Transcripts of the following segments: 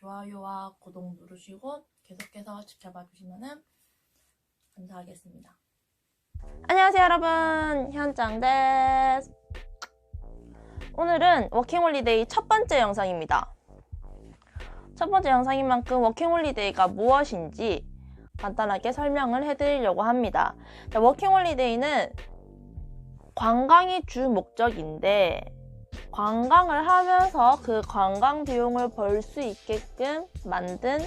좋아요와 구독 누르시고 계속해서 지켜봐 주시면 감사하겠습니다. 안녕하세요 여러분. 현장 데스. 오늘은 워킹홀리데이 첫 번째 영상입니다. 첫 번째 영상인 만큼 워킹홀리데이가 무엇인지 간단하게 설명을 해드리려고 합니다. 자, 워킹홀리데이는 관광이 주 목적인데 관광을 하면서 그 관광 비용을 벌 수 있게끔 만든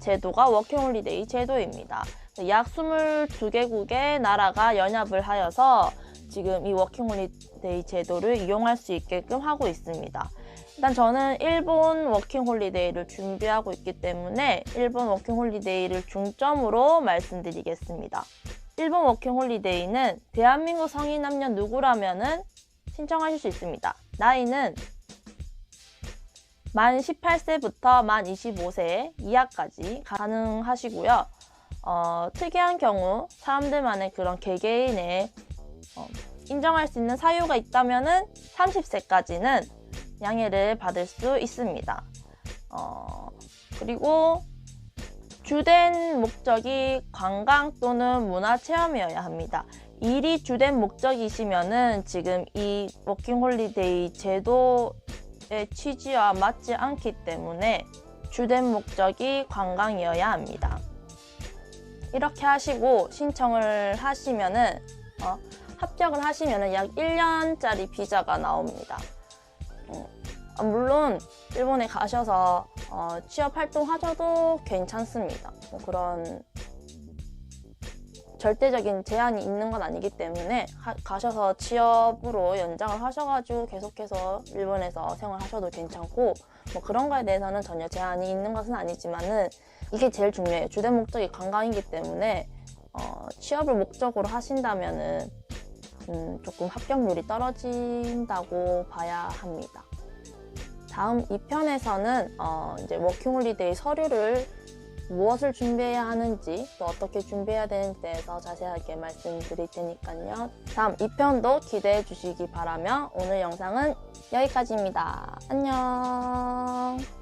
제도가 워킹홀리데이 제도입니다 약 22개국의 나라가 연합을 하여서 지금 이 워킹홀리데이 제도를 이용할 수 있게끔 하고 있습니다. 일단 저는 일본 워킹홀리데이를 준비하고 있기 때문에 일본 워킹홀리데이를 중점으로 말씀드리겠습니다. 일본 워킹홀리데이는 대한민국 성인 남녀 누구라면은 신청하실 수 있습니다. 나이는 만 18세부터 만 25세 이하까지 가능하시고요. 어, 특이한 경우 사람들만의 그런 개개인의 어, 인정할 수 있는 사유가 있다면은 30세까지는 양해를 받을 수 있습니다. 어, 그리고 주된 목적이 관광 또는 문화 체험이어야 합니다. 일이 주된 목적이시면은 지금 이 워킹홀리데이 제도의 취지와 맞지 않기 때문에 주된 목적이 관광이어야 합니다. 이렇게 하시고 신청을 하시면은 어, 합격을 하시면은 약 1년짜리 비자가 나옵니다. 어, 아, 물론 일본에 가셔서 어, 취업 활동하셔도 괜찮습니다. 뭐 그런 절대적인 제한이 있는 건 아니기 때문에 하- 가셔서 취업으로 연장을 하셔가지고 계속해서 일본에서 생활하셔도 괜찮고 뭐 그런 거에 대해서는 전혀 제한이 있는 것은 아니지만은 이게 제일 중요해요. 주된 목적이 관광이기 때문에 어, 취업을 목적으로 하신다면은 음, 조금 합격률이 떨어진다고 봐야 합니다. 다음 2편에서는 어, 이제 워킹홀리데이 서류를 무엇을 준비해야 하는지 또 어떻게 준비해야 되는지에 대해서 자세하게 말씀드릴 테니까요. 다음 2편도 기대해 주시기 바라며 오늘 영상은 여기까지입니다. 안녕.